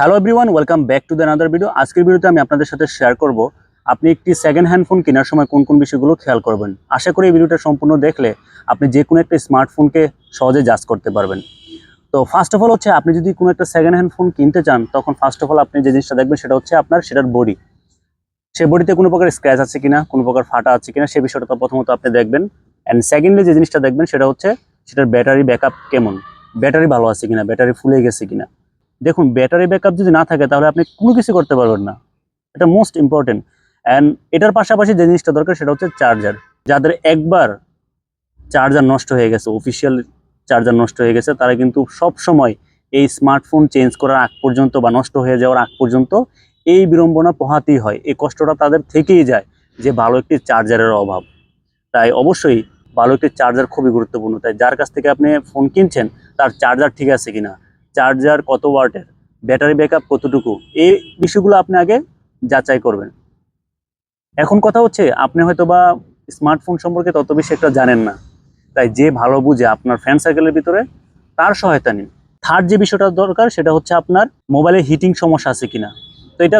Hello everyone welcome back to the another video আজকের ভিডিওতে আমি আপনাদের সাথে শেয়ার করব, আপনি একটি সেকেন্ড হ্যান্ড ফোন কেনার সময় কোন কোন বিষয়গুলো খেয়াল করবেন? আশা করি এই ভিডিওটা সম্পূর্ণ দেখলে আপনি যে কোনো একটা স্মার্টফোনকে সহজে জাজ করতে পারবেন। তো ফার্স্ট অফ অল হচ্ছে, আপনি যদি কোনো একটা সেকেন্ড হ্যান্ড ফোন কিনতে চান, তখন ফার্স্ট অফ অল আপনি যে জিনিসটা দেখবেন সেটা হচ্ছে আপনার সেটার বডি সে বডিতে কোনো প্রকার স্ক্র্যাচ আছে কিনা, কোনো প্রকার ফাটা আছে কিনা, সে বিষয়টা তো প্রথমত আপনি দেখবেন। অ্যান্ড সেকেন্ডলি যে জিনিসটা দেখবেন সেটা হচ্ছে, সেটার ব্যাটারি ব্যাকআপ কেমন? ব্যাটারি ভালো আছে কিনা? ব্যাটারি ফুলে গেছে কিনা? দেখুন ব্যাটারি ব্যাকআপ যদি না থাকে, তাহলে আপনি কোনো কিছু করতে পারবেন না। এটা মোস্ট ইম্পর্টেন্ট অ্যান্ড এটার পাশাপাশি যে জিনিসটা দরকার, সেটা হচ্ছে চার্জার যাদের একবার চার্জার নষ্ট হয়ে গেছে অফিসিয়াল চার্জার নষ্ট হয়ে গেছে, তারা কিন্তু সব সময় এই স্মার্টফোন চেঞ্জ করার আগ পর্যন্ত বা নষ্ট হয়ে যাওয়ার আগ পর্যন্ত এই বিড়ম্বনা পোহাতেই হয়। এই কষ্টটা তাদের থেকেই যায় যে ভালো একটি চার্জারের অভাব। তাই অবশ্যই ভালো একটি চার্জার খুবই গুরুত্বপূর্ণ। তাই যার কাছ থেকে আপনি ফোন কিনছেন, তার চার্জার ঠিক আছে কিনা? চার্জার কত ওয়াটের, ব্যাটারি ব্যাকআপ কতটুকু, এই বিষয়গুলো আপনি আগে যাচাই করবেন। এখন কথা হচ্ছে, আপনি হয়তো বা স্মার্টফোন সম্পর্কে তত বেশি একটা জানেন না, তাই যে ভালো বুঝে আপনার ফ্রেন্ড সার্কেলের ভিতরে তার সহায়তা নিন। থার্ড যে বিষয়টা দরকার, সেটা হচ্ছে আপনার মোবাইলে হিটিং সমস্যা আছে কিনা। তো এটা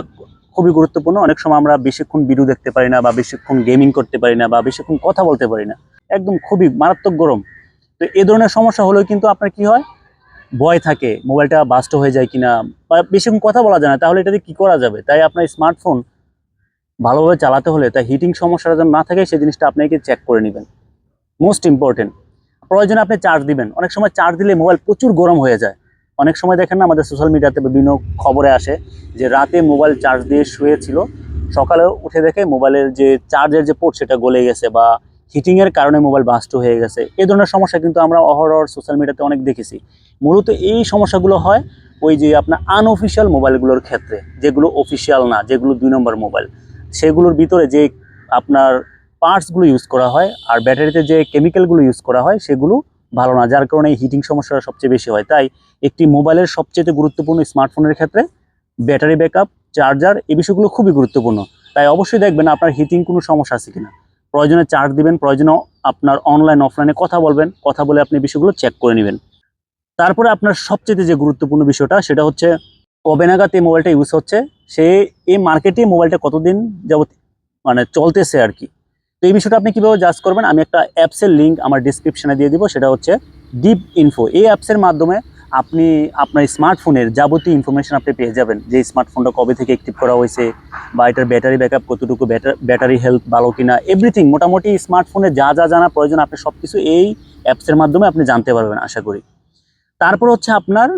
খুবই গুরুত্বপূর্ণ, অনেক সময় আমরা বেশিক্ষণ ভিডিও দেখতে পারি না বা বেশিক্ষণ গেমিং করতে পারি না বা বেশিক্ষণ কথা বলতে পারি না। একদম খুবই মারাত্মক গরম। তো এ ধরনের সমস্যা হলেও কিন্তু আপনার কি হয় ভয় থাকে, মোবাইলটা বাস্ট হয়ে যায় কিনা বা বেশিক্ষণ কথা বলা যায় না, তাহলে এটাতে কি করা যাবে? তাই আপনার স্মার্টফোন ভালোভাবে চালাতে হলে, তাই হিটিং সমস্যাটা যেন না থাকে, সেই জিনিসটা আপনাকে চেক করে নেবেন। মোস্ট ইম্পর্টেন্ট প্রয়োজনে আপনি চার্জ দিবেন। অনেক সময় চার্জ দিলে মোবাইল প্রচুর গরম হয়ে যায়। অনেক সময় দেখেন না, আমাদের সোশ্যাল মিডিয়াতে বিভিন্ন খবরে আসে যে রাতে মোবাইল চার্জ দিয়ে শুয়েছিল সকালে উঠে দেখে মোবাইলের যে চার্জের যে পোর্ট সেটা গলে গেছে বা হিটিংয়ের কারণে মোবাইল বাস্ট হয়ে গেছে। এই ধরনের সমস্যা কিন্তু আমরা অহরহ সোশ্যাল মিডিয়াতে অনেক দেখেছি। মূলত এই সমস্যাগুলো হয় ওই যে আপনার আনঅফিসিয়াল মোবাইলগুলোর ক্ষেত্রে, যেগুলো অফিসিয়াল না, যেগুলো দুই নম্বর মোবাইল সেগুলোর ভিতরে যে আপনার পার্টসগুলো ইউজ করা হয় আর ব্যাটারিতে যে কেমিক্যালগুলো ইউজ করা হয়, সেগুলো ভালো না, যার কারণে হিটিং সমস্যাটা সবচেয়ে বেশি হয়। তাই একটি মোবাইলের সবচেয়ে গুরুত্বপূর্ণ স্মার্টফোনের ক্ষেত্রে ব্যাটারি ব্যাকআপ চার্জার এই বিষয়গুলো খুবই গুরুত্বপূর্ণ। তাই অবশ্যই দেখবেন আপনার হিটিং কোনো সমস্যা আছে কিনা। প্রয়োজনে চার্জ দিবেন, প্রয়োজনে আপনার অনলাইন অফলাইনে কথা বলবেন, কথা বলে আপনি বিষয়গুলো চেক করে নেবেন। তারপরে আপনার সবচেয়ে যে গুরুত্বপূর্ণ বিষয়টা, সেটা হচ্ছে কবে নাগাদ এই মোবাইলটা ইউজ হচ্ছে, সে এই মার্কেটে মোবাইলটা কতদিন যাবত মানে চলতেছে আর কি। তো এই বিষয়টা আপনি কীভাবে জাজ করবেন? আমি একটা অ্যাপসের লিঙ্ক আমার ডিসক্রিপশানে দিয়ে দিব, সেটা হচ্ছে ডিপ ইনফো এই অ্যাপসের মাধ্যমে আপনি আপনার স্মার্টফোনের যাবতীয় ইনফরমেশন আপনি পেয়ে যাবেন। যে স্মার্টফোনটা কবে থেকে অ্যাক্টিভ করা হয়েছে বা এটার ব্যাটারি ব্যাকআপ কতটুকু ব্যাটারি হেলথ ভালো কিনা এভরিথিং মোটামুটি স্মার্টফোনে যা যা জানা প্রয়োজন, আপনি সব কিছু এই অ্যাপসের মাধ্যমে আপনি জানতে পারবেন, আশা করি। তারপর হচ্ছে আপনার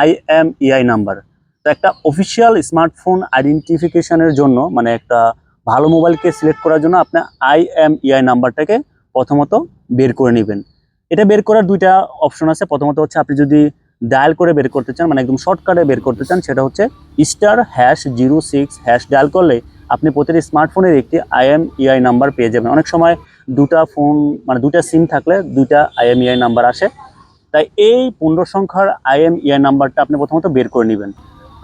আইএমইআই নাম্বার তো একটা অফিসিয়াল স্মার্টফোন আইডেন্টিফিকেশনের জন্য মানে একটা ভালো মোবাইলকে সিলেক্ট করার জন্য আপনি আইএমইআই নাম্বারটাকে প্রথমত বের করে নেবেন। এটা বের করার দুইটা অপশন আছে। প্রথমত হচ্ছে আপনি যদি ডায়াল করে বের করতে চান মানে একদম শর্টকাটে বের করতে চান, সেটা হচ্ছে star hash zero six hash dial করলে আপনি প্রতিটি স্মার্টফোনের একটি আইএমইআই নাম্বার পেয়ে যাবেন। অনেক সময় দুটা ফোন মানে দুটা সিম থাকলে দুইটা আইএমইআই নাম্বার আসে। তাই এই পনেরো সংখ্যার আইএমইআই নাম্বারটা আপনি প্রথমত বের করে নেবেন।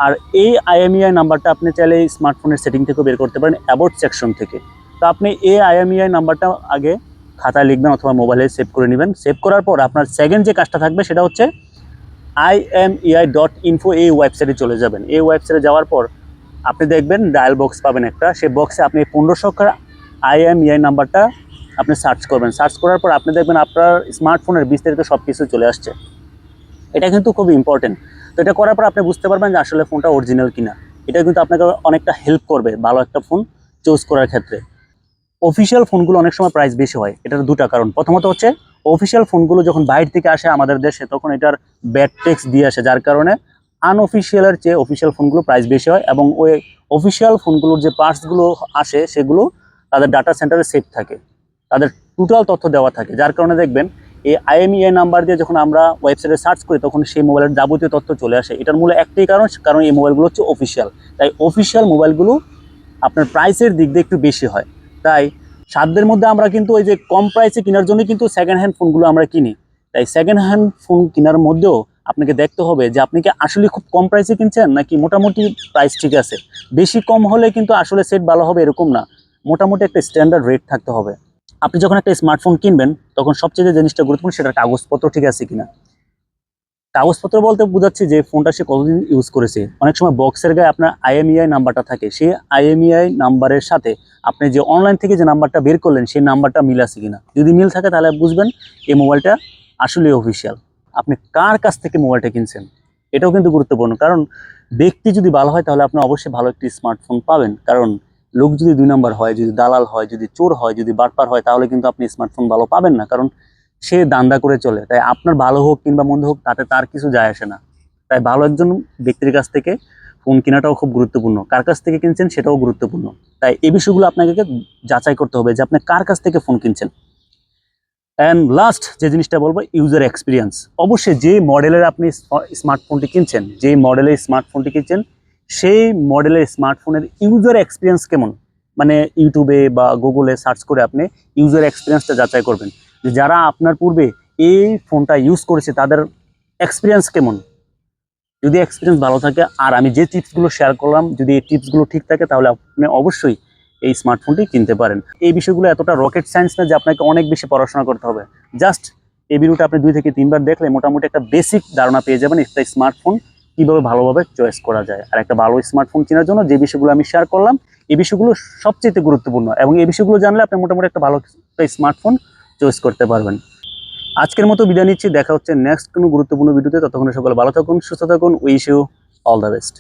আর এই আইএমইআই নাম্বারটা আপনি চাইলে স্মার্টফোনের সেটিং থেকেও বের করতে পারেন অ্যাবোর্ড সেকশন থেকে। তো আপনি এই আইএমইআই নাম্বারটা আগে খাতায় লিখবেন অথবা মোবাইলে সেভ করে নেবেন। সেভ করার পর আপনার সেকেন্ড যে কাজটা থাকবে, সেটা হচ্ছে আইএমইআই ডট ইনফো এই ওয়েবসাইটে চলে যাবেন। এই ওয়েবসাইটে যাওয়ার পর আপনি দেখবেন ডায়াল বক্স পাবেন একটা। সেই বক্সে আপনি পনেরো সংখ্যার আইএমইআই নাম্বারটা আপনি সার্চ করবেন। সার্চ করার পর আপনি দেখবেন আপনার স্মার্টফোনের বিস্তারিত সব কিছু চলে আসছে। এটা কিন্তু খুব ইম্পর্টেন্ট তো এটা করার পর আপনি বুঝতে পারবেন যে আসলে ফোনটা অরিজিনাল কিনা। এটা কিন্তু আপনাকে অনেকটা হেল্প করবে ভালো একটা ফোন চুজ করার ক্ষেত্রে। অফিসিয়াল ফোনগুলো অনেক সময় প্রাইস বেশি হয়। এটার দুটা কারণ। প্রথমত হচ্ছে অফিসিয়াল ফোনগুলো যখন বাইরে থেকে আসে আমাদের দেশে, তখন এটার ব্যাড টেক্স দিয়ে আসে, যার কারণে আনঅফিসিয়ালের চেয়ে অফিসিয়াল ফোনগুলো প্রাইস বেশি হয় এবং ওই অফিসিয়াল ফোনগুলোর যে পার্টসগুলো আসে, সেগুলো তাদের ডাটা সেন্টারে সেভ থাকে। তাদের টোটাল তথ্য দেওয়া থাকে। যার কারণে দেখবেন, এই আইএমইআই নাম্বার দিয়ে যখন আমরা ওয়েবসাইটে সার্চ করি, তখন সেই মোবাইলের যাবতীয় তথ্য চলে আসে। এটার মূলে একটাই কারণ কারণ এই মোবাইলগুলো হচ্ছে অফিসিয়াল তাই অফিসিয়াল মোবাইলগুলো আপনার প্রাইসের দিক দিয়ে একটু বেশি হয়। তাই সাধ্যের মধ্যে আমরা কিন্তু ওই যে কম প্রাইসে কেনার জন্য কিন্তু সেকেন্ড হ্যান্ড ফোনগুলো আমরা কিনি। তাই সেকেন্ড হ্যান্ড ফোন কেনার মধ্যেও আপনাকে দেখতে হবে যে আপনি কি আসলে খুব কম প্রাইসে কিনছেন নাকি মোটামুটি প্রাইস ঠিক আছে। বেশি কম হলে কিন্তু আসলে সেট ভালো হবে এরকম না। মোটামুটি একটা স্ট্যান্ডার্ড রেট থাকতে হবে। আপনি যখন একটা স্মার্টফোন কিনবেন, তখন সবচেয়ে যে জিনিসটা গুরুত্বপূর্ণ সেটা কাগজপত্র ঠিক আছে কিনা। কাগজপত্র বলতে বোঝাচ্ছি যে ফোনটা সে কতদিন ইউজ করেছে। অনেক সময় বক্সের গায়ে আপনার আইএমইআই নাম্বারটা থাকে। সেই আইএমইআই নাম্বারের সাথে আপনি যে অনলাইন থেকে যে নাম্বারটা বের করলেন, সেই নাম্বারটা মিল আছে কিনা? যদি মিল থাকে তাহলে বুঝবেন এই মোবাইলটা আসলে অফিসিয়াল আপনি কার কাছ থেকে মোবাইলটা কিনছেন? এটাও কিন্তু গুরুত্বপূর্ণ। কারণ ব্যক্তি যদি ভালো হয় তাহলে আপনি অবশ্যই ভালো একটি স্মার্টফোন পাবেন। কারণ লোক যদি দুই নম্বর হয়, যদি দালাল হয়, যদি চোর হয়, যদি বাটপার হয়, তাহলে কিন্তু আপনি স্মার্টফোন ভালো পাবেন না। কারণ সে দান্দা করে চলে। তাই আপনার ভালো হোক কিংবা মন্দ হোক, তাতে তার কিছু যায় আসে না। তাই ভালো একজন ব্যক্তির কাছ থেকে ফোন কেনাটাও খুব গুরুত্বপূর্ণ। কার কাছ থেকে কিনছেন সেটাও গুরুত্বপূর্ণ। তাই এই বিষয়গুলো আপনাকে যাচাই করতে হবে যে আপনি কার কাছ থেকে ফোন কিনছেন। অ্যান্ড লাস্ট যে জিনিসটা বলব ইউজার এক্সপিরিয়েন্স অবশ্যই যে মডেলের আপনি স্মার্টফোনটি কিনছেন, যে মডেলের স্মার্টফোনটি কিনছেন, সেই মডেলের স্মার্টফোনের ইউজার এক্সপিরিয়েন্স কেমন? মানে ইউটিউবে বা গুগলে সার্চ করে আপনি ইউজার এক্সপিরিয়েন্সটা যাচাই করবেন। যে যারা আপনার পূর্বে এই ফোনটা ইউজ করেছে, তাদের এক্সপিরিয়েন্স কেমন? যদি এক্সপিরিয়েন্স ভালো থাকে, আর আমি যে টিপসগুলো শেয়ার করলাম, যদি এই টিপসগুলো ঠিক থাকে, তাহলে আপনি অবশ্যই এই স্মার্টফোনটি কিনতে পারেন। এই বিষয়গুলো এতটা রকেট সায়েন্স না যে আপনাকে অনেক বেশি পড়াশোনা করতে হবে। জাস্ট এই ভিডিওটা আপনি দুই থেকে তিনবার দেখলে মোটামুটি একটা বেসিক ধারণা পেয়ে যাবেন একটা স্মার্টফোন কীভাবে ভালোভাবে চয়েস করা যায়। আর একটা ভালো স্মার্টফোন কেনার জন্য যে বিষয়গুলো আমি শেয়ার করলাম, এই বিষয়গুলো সবচেয়ে গুরুত্বপূর্ণ। এবং এই বিষয়গুলো জানলে আপনি মোটামুটি একটা ভালো স্মার্টফোন চয়েস করতে পারবেন। আজকের মতো বিদায় নিচ্ছি, দেখা হচ্ছে নেক্সট কোনো গুরুত্বপূর্ণ ভিডিওতে ততক্ষণে সকাল ভালো থাকুন, সুস্থ থাকুন wish you all the best